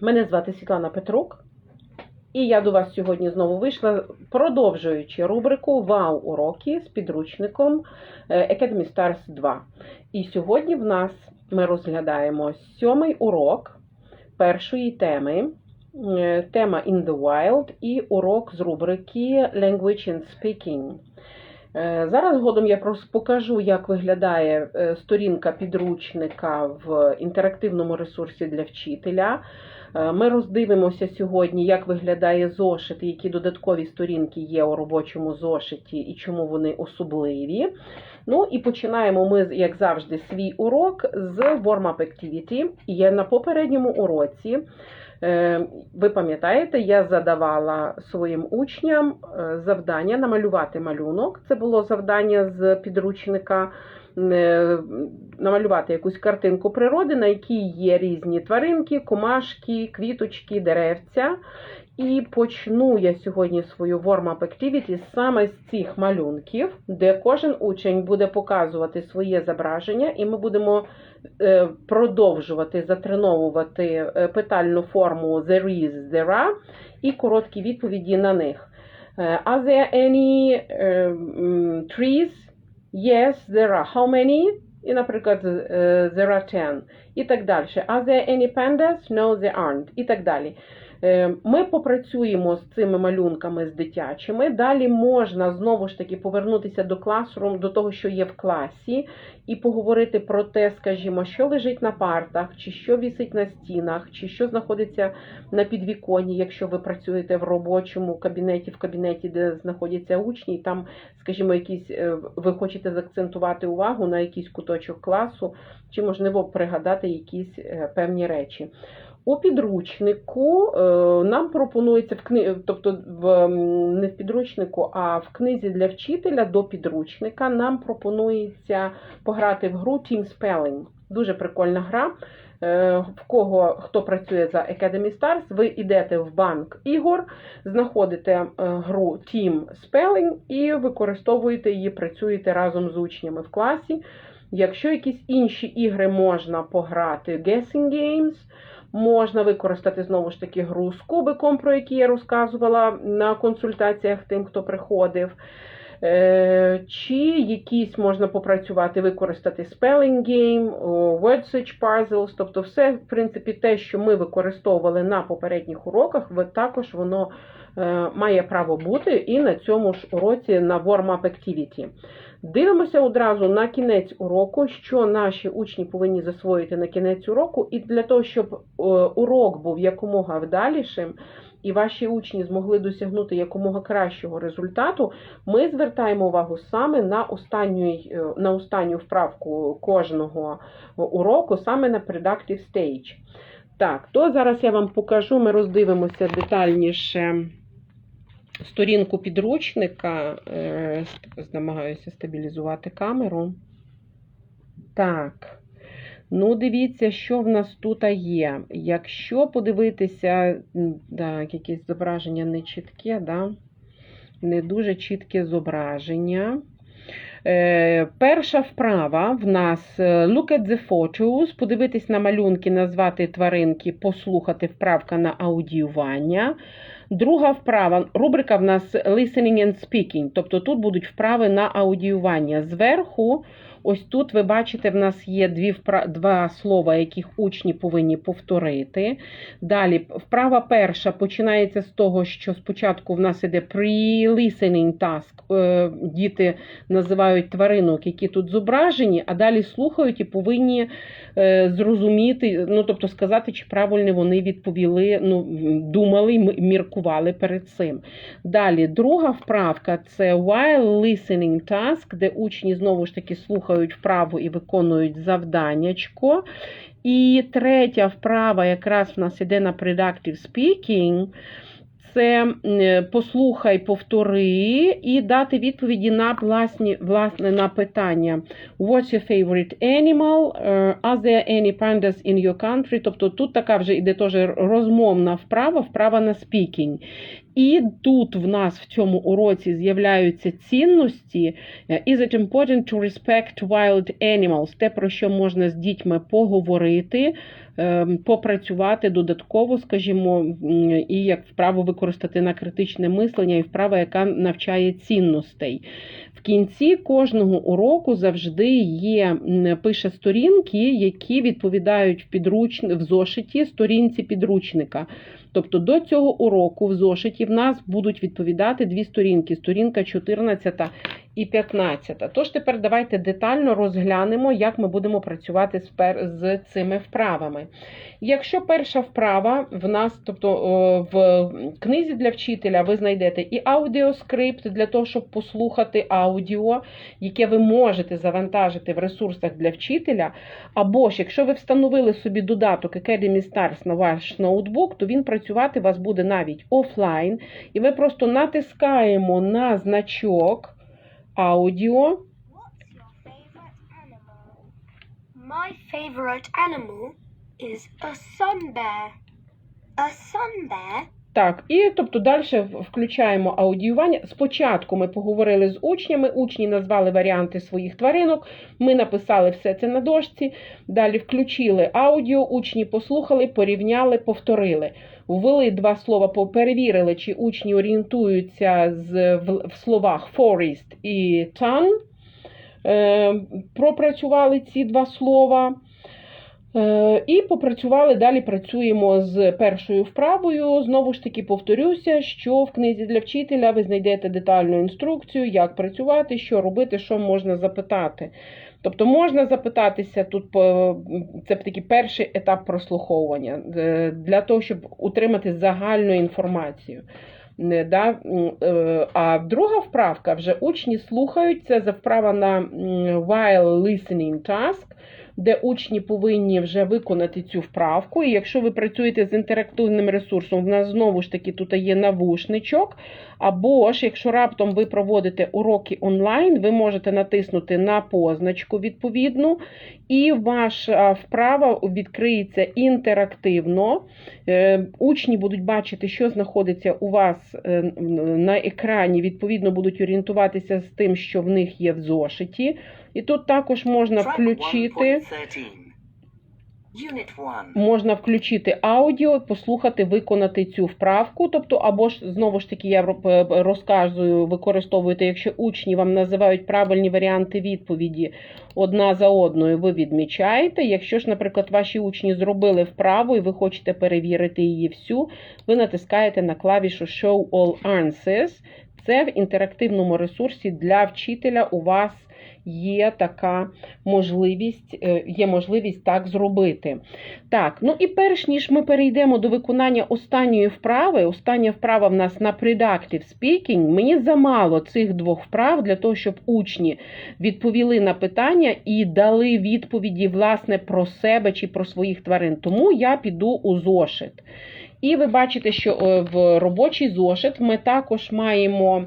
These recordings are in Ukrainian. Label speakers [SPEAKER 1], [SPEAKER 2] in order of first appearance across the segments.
[SPEAKER 1] Мене звати Світлана Петрук, і я до вас сьогодні знову вийшла, продовжуючи рубрику Вау-уроки з підручником е, Academy Stars 2. І сьогодні в нас ми розглядаємо сьомий урок першої теми. е, Тема In the Wild і урок з рубрики Language and Speaking. Е, Зараз згодом я покажу, як виглядає е, сторінка підручника в інтерактивному ресурсі для вчителя. Е, Ми роздивимося сьогодні, як виглядає зошит, які додаткові сторінки є у робочому зошиті і чому вони особливі. Ну і починаємо ми, як завжди, свій урок з Warm-up Activity. Я на попередньому уроці. Е, Ви пам'ятаєте, я задавала своїм учням е, завдання намалювати малюнок. Це було завдання з підручника намалювати якусь картинку природи, на якій є різні тваринки, комашки, квіточки, деревця. І почну я сьогодні свою warm-up activity саме з цих малюнків, де кожен учень буде показувати своє зображення, і ми будемо е, продовжувати затреновувати е, питальну форму there is, there are і короткі відповіді на них. Е, Are there any trees? Yes, there are. How many? І, наприклад, е, there are 10. І так далі. Are there any pandas? No, there aren't. І так далі. Е, Ми попрацюємо з цими малюнками з дитячими. Далі можна знову ж таки повернутися до класрум, до того, що є в класі, і поговорити про те, скажімо, що лежить на партах, чи що вісить на стінах, чи що знаходиться на підвіконні, якщо ви працюєте в робочому кабінеті, в кабінеті, де знаходяться учні, і там, скажімо, якісь е, ви хочете заакцентувати увагу на якийсь куточок класу, чи можливо пригадати якісь е, певні речі. У підручнику е, нам пропонується в кни... тобто в, не в підручнику, а в книзі для вчителя до підручника нам пропонується пограти в гру Team Spelling. Дуже прикольна гра. Е, В кого хто працює за Academy Stars, ви йдете в банк ігор, знаходите е, гру Team Spelling і використовуєте її, працюєте разом з учнями в класі. Якщо якісь інші ігри можна пограти, Guessing Games, Можна використати знову ж таки гру з кубиком, про який я розказувала на консультаціях тим, хто приходив. Е, Чи якісь можна попрацювати, використати spelling game, word search puzzles, тобто все, в принципі, те, що ми використовували на попередніх уроках, також воно е, має право бути і на цьому ж уроці на Warm-up Activity. Дивимося одразу на кінець уроку, що наші учні повинні засвоїти на кінець уроку, і для того, щоб е, урок був якомога вдалішим, і ваші учні змогли досягнути якомога кращого результату, ми звертаємо увагу саме на останню, е, на останню вправку кожного уроку, саме на Productive Stage. Так, то зараз я вам покажу, ми роздивимося детальніше сторінку підручника. Е, Намагаюся стабілізувати камеру. Так. Ну, дивіться, що в нас тут є. Якщо подивитися, так, якесь зображення не чітке, да? не дуже чітке зображення. Е, перша вправа в нас е, look at the photos, подивитись на малюнки, назвати тваринки, послухати вправка на аудіювання. Друга вправа, рубрика в нас listening and speaking, тобто тут будуть вправи на аудіювання. Зверху, ось тут ви бачите, в нас є дві два слова, яких учні повинні повторити. Далі, вправа перша починається з того, що спочатку в нас іде pre-listening task. Е, Діти називають тваринок, які тут зображені, а далі слухають і повинні е, зрозуміти, ну тобто сказати, чи правильно вони відповіли, ну, думали, міркували перед цим. Далі, друга вправка це while listening task, де учні знову ж таки слухають вправу і виконують завданнячко. І третя вправа якраз в нас іде на productive speaking. Це е, послухай, повтори і дати відповіді на власні, власне на питання. What's your favorite animal? Е, Are there any pandas in your country? Тобто тут така вже йде теж розмовна вправа, вправа на speaking. І тут в нас в цьому уроці з'являються цінності. Е, Is it important to respect wild animals? Те, про що можна з дітьми поговорити. Е, попрацювати додатково, скажімо, і як вправу використати на критичне мислення, і вправа, яка навчає цінностей. В кінці кожного уроку завжди є пише сторінки, які відповідають в підруч... в зошиті сторінці підручника. Тобто до цього уроку в зошиті в нас будуть відповідати дві сторінки: сторінка 14 і 15. Тож тепер давайте детально розглянемо, як ми будемо працювати з, цими вправами. Якщо перша вправа в нас, тобто в книзі для вчителя, ви знайдете і аудіоскрипт для того, щоб послухати аудіо, яке ви можете завантажити в ресурсах для вчителя. Або ж, якщо ви встановили собі додаток Academy Stars на ваш ноутбук, то він працювати у вас буде навіть офлайн, і ви просто натискаємо на значок аудіо.
[SPEAKER 2] My favorite animal is a sun bear. A sun bear?
[SPEAKER 1] Так, і тобто далі включаємо аудіювання. Спочатку ми поговорили з учнями, учні назвали варіанти своїх тваринок. Ми написали все це на дошці. Далі включили аудіо, учні послухали, порівняли, повторили. Ввели два слова, перевірили, чи учні орієнтуються з, в, в словах forest і ton. Е, пропрацювали ці два слова. Е, І попрацювали далі. Працюємо з першою вправою. Знову ж таки, повторюся, що в книзі для вчителя ви знайдете детальну інструкцію, як працювати, що робити, що можна запитати. Тому можна запитатися тут, це такий перший етап прослуховування е, для того, щоб утримати загальну інформацію. Да? е, А друга вправка вже учні слухають. Це вправа на while listening task, де учні повинні вже виконати цю вправку. І якщо ви працюєте з інтерактивним ресурсом, в нас знову ж таки тут є навушничок. Або ж, якщо раптом ви проводите уроки онлайн, ви можете натиснути на позначку відповідну, і ваша вправа відкриється інтерактивно. Е, Учні будуть бачити, що знаходиться у вас е, на екрані, відповідно, будуть орієнтуватися з тим, що в них є в зошиті. І тут також можна включити.
[SPEAKER 3] 1.13. Unit 1.
[SPEAKER 1] Можна включити аудіо, послухати, виконати цю вправку. Тобто, або ж знову ж таки, я розказую, використовуєте, якщо учні вам називають правильні варіанти відповіді одна за одною, ви відмічаєте. Якщо ж, наприклад, ваші учні зробили вправу і ви хочете перевірити її всю, ви натискаєте на клавішу Show All Answers. Це в інтерактивному ресурсі для вчителя у вас є така можливість, е, є можливість так зробити. Так, ну і перш ніж ми перейдемо до виконання останньої вправи, остання вправа в нас на Productive Speaking, мені замало цих двох вправ для того, щоб учні відповіли на питання і дали відповіді власне про себе чи про своїх тварин. Тому я піду у зошит. І ви бачите, що е, в робочий зошит ми також маємо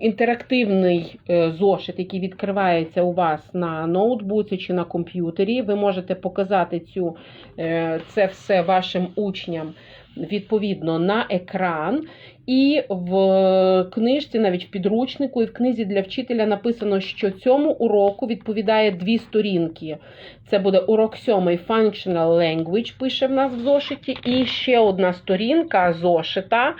[SPEAKER 1] інтерактивний е, зошит, який відкривається у вас на ноутбуці чи на комп'ютері. Ви можете показати цю, е, це все вашим учням відповідно на екран. І в книжці, навіть в підручнику, і в книзі для вчителя написано, що цьому уроку відповідає дві сторінки. Це буде урок 7 Functional Language, пише в нас в зошиті, і ще одна сторінка зошита.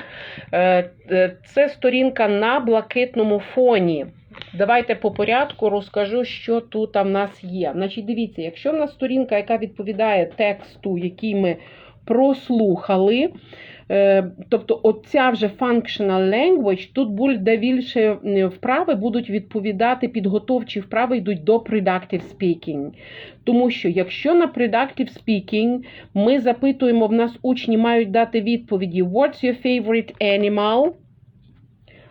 [SPEAKER 1] Е, е, Це сторінка на блакитному фоні. Давайте по порядку розкажу, що тут в нас є. Значить, дивіться, якщо в нас сторінка, яка відповідає тексту, який ми прослухали, е, тобто оця вже functional language, тут буде більше вправи будуть відповідати, підготовчі вправи йдуть до productive speaking. Тому що якщо на productive speaking ми запитуємо, в нас учні мають дати відповіді What's your favorite animal?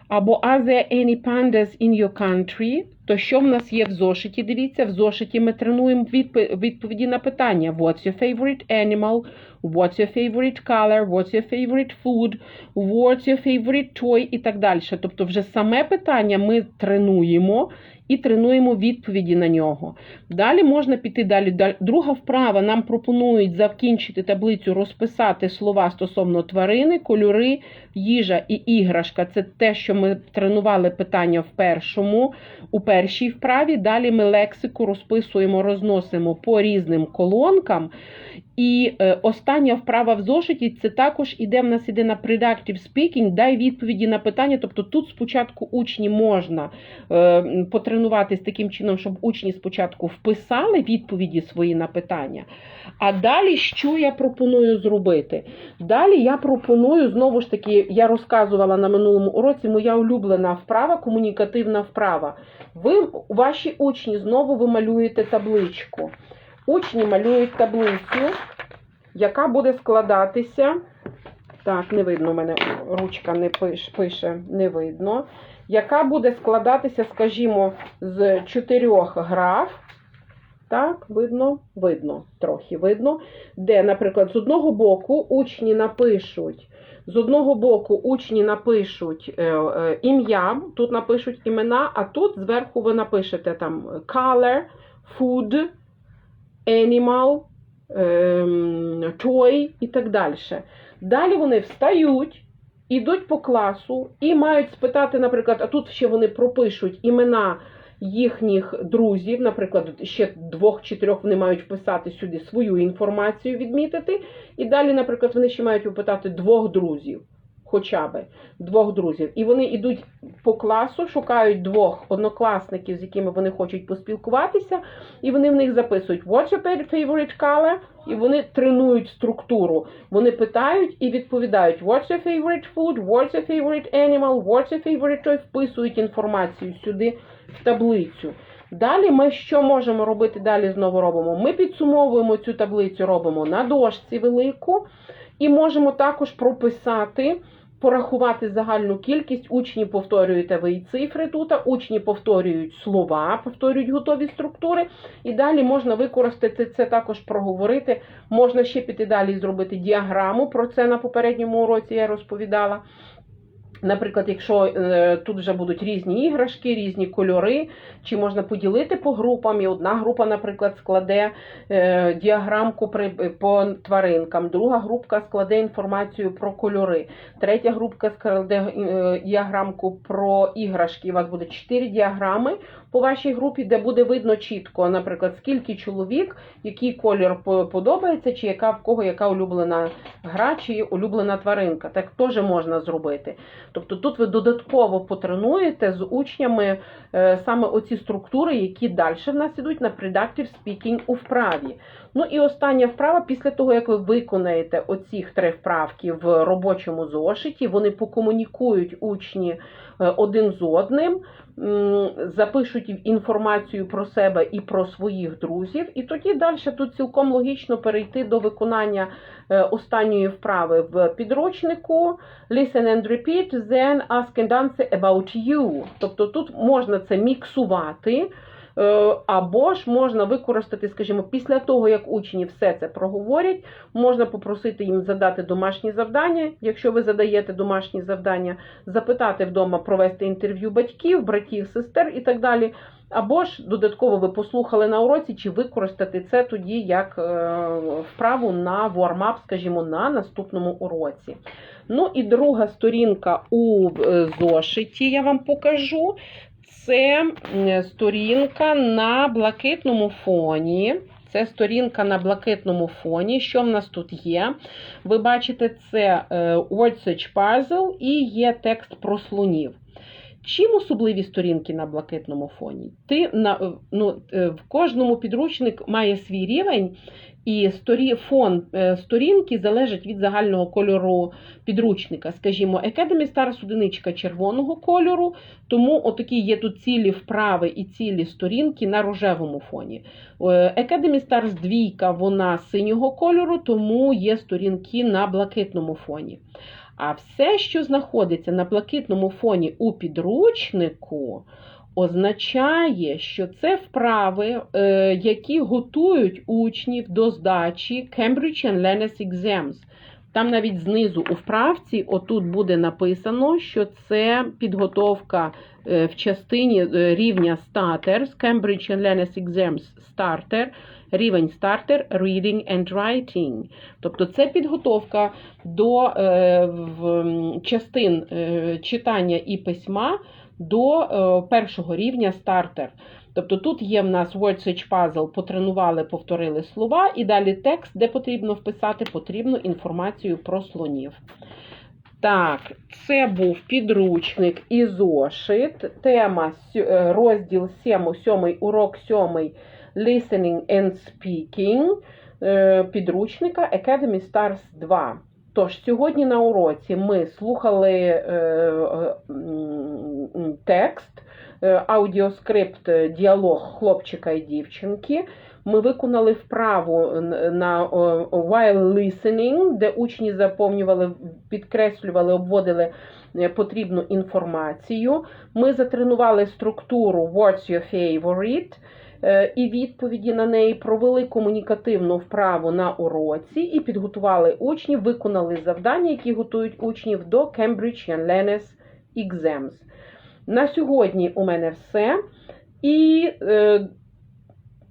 [SPEAKER 1] Або Are there any pandas in your country? То що в нас є в зошиті? Дивіться, в зошиті ми тренуємо відпо- відповіді на питання. What's your favorite animal? What's your favorite color? What's your favorite food? What's your favorite toy? І так далі. Тобто вже саме питання ми тренуємо і тренуємо відповіді на нього. Далі можна піти далі. Друга вправа нам пропонують закінчити таблицю, розписати слова стосовно тварини, кольори, їжа і іграшка. Це те, що ми тренували питання в першому, у першій вправі. Далі ми лексику розписуємо, розносимо по різним колонкам. І е, остання вправа в зошиті це також іде в нас іде на predictive speaking, дай відповіді на питання. Тобто тут спочатку учні можна е, потренуватись таким чином, щоб учні спочатку вписали відповіді свої на питання. А далі що я пропоную зробити? Далі я пропоную знову ж таки, я розказувала на минулому уроці, моя улюблена вправа, комунікативна вправа. Ви, ваші учні, знову ви малюєте табличку. Учні малюють таблицю, яка буде складатися. Так, не видно, у мене ручка не пише, пише, не видно. Яка буде складатися, скажімо, з чотирьох граф. Так, видно, видно, трохи видно. Де, наприклад, з одного боку учні напишуть. З одного боку учні напишуть е, е, ім'я, тут напишуть імена, а тут зверху ви напишете там color, food, animal, ем, toy і так далі. Далі вони встають, ідуть по класу і мають спитати, наприклад, а тут ще вони пропишуть імена їхніх друзів, наприклад, ще двох чи трьох вони мають вписати сюди свою інформацію, відмітити. І далі, наприклад, вони ще мають впитати двох друзів, хоча би двох друзів. І вони йдуть по класу, шукають двох однокласників, з якими вони хочуть поспілкуватися, і вони в них записують What's your favorite color? І вони тренують структуру. Вони питають і відповідають What's your favorite food? What's your favorite animal? What's your favorite toy? Вписують інформацію сюди в таблицю. Далі ми що можемо робити? Далі знову робимо. Ми підсумовуємо цю таблицю, робимо на дошці велику, і можемо також прописати, порахувати загальну кількість. Учні повторюєте ви і цифри тут, учні повторюють слова, повторюють готові структури. І далі можна використати це також проговорити. Можна ще піти далі і зробити діаграму. Про це на попередньому уроці я розповідала. Наприклад, якщо е, тут вже будуть різні іграшки, різні кольори, чи можна поділити по групам, і одна група, наприклад, складе е, діаграмку по тваринкам, друга групка складе інформацію про кольори, третя групка складе е, діаграмку про іграшки. У вас буде чотири діаграми по вашій групі, де буде видно чітко, наприклад, скільки чоловік, який колір подобається, чи яка в кого яка улюблена гра, чи улюблена тваринка. Так теж можна зробити. Тобто тут ви додатково потренуєте з учнями е, саме оці структури, які далі в нас ідуть на predictive speaking у вправі. Ну і остання вправа, після того, як ви виконаєте оці три вправки в робочому зошиті, вони покомунікують учні е, один з одним, запишуть інформацію про себе і про своїх друзів, і тоді далі тут цілком логічно перейти до виконання е, останньої вправи в підручнику Listen and repeat, then ask and answer about you. Тобто тут можна це міксувати, або ж можна використати, скажімо, після того, як учні все це проговорять, можна попросити їм задати домашні завдання, якщо ви задаєте домашні завдання, запитати вдома провести інтерв'ю батьків, братів, сестер і так далі. Або ж додатково ви послухали на уроці, чи використати це тоді як е, вправу на warm-up, скажімо, на наступному уроці. Ну і друга сторінка у е, зошиті я вам покажу. Це сторінка на блакитному фоні. Це сторінка на блакитному фоні. Що в нас тут є? Ви бачите, це е, Word Search Puzzle і є текст про слонів. Чим особливі сторінки на блакитному фоні? Ти на ну, е, в кожному підручник має свій рівень, і сторі, фон е, сторінки залежить від загального кольору підручника. Скажімо, Academy Stars одиничка червоного кольору, тому отакі є тут цілі вправи і цілі сторінки на рожевому фоні. Е, Academy Stars двійка, вона синього кольору, тому є сторінки на блакитному фоні. А все, що знаходиться на блакитному фоні у підручнику, означає, що це вправи, е, які готують учнів до здачі Cambridge and Learners Exams. Там навіть знизу у вправці, отут буде написано, що це підготовка е, в частині е, рівня Starter з Cambridge Learners Exams Starter, рівень Starter Reading and Writing. Тобто це підготовка до частин читання і письма до е, першого рівня Starter. Тобто тут є в нас Word Search Puzzle, потренували, повторили слова, і далі текст, де потрібно вписати потрібну інформацію про слонів. Так, це був підручник і зошит. Тема е, розділ 7, 7 урок 7 Listening and Speaking е, підручника Academy Stars 2. Тож, сьогодні на уроці ми слухали текст, е, аудіоскрипт, е, діалог хлопчика і дівчинки. Ми виконали вправу на while listening, де учні заповнювали, підкреслювали, обводили е, потрібну інформацію. Ми затренували структуру What's your favorite? і відповіді на неї провели комунікативну вправу на уроці і підготували учнів, виконали завдання, які готують учнів до Cambridge Young Learners Exams. На сьогодні у мене все. І е,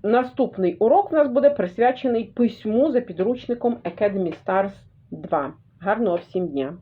[SPEAKER 1] наступний урок у нас буде присвячений письму за підручником Academy Stars 2. Гарного всім дня!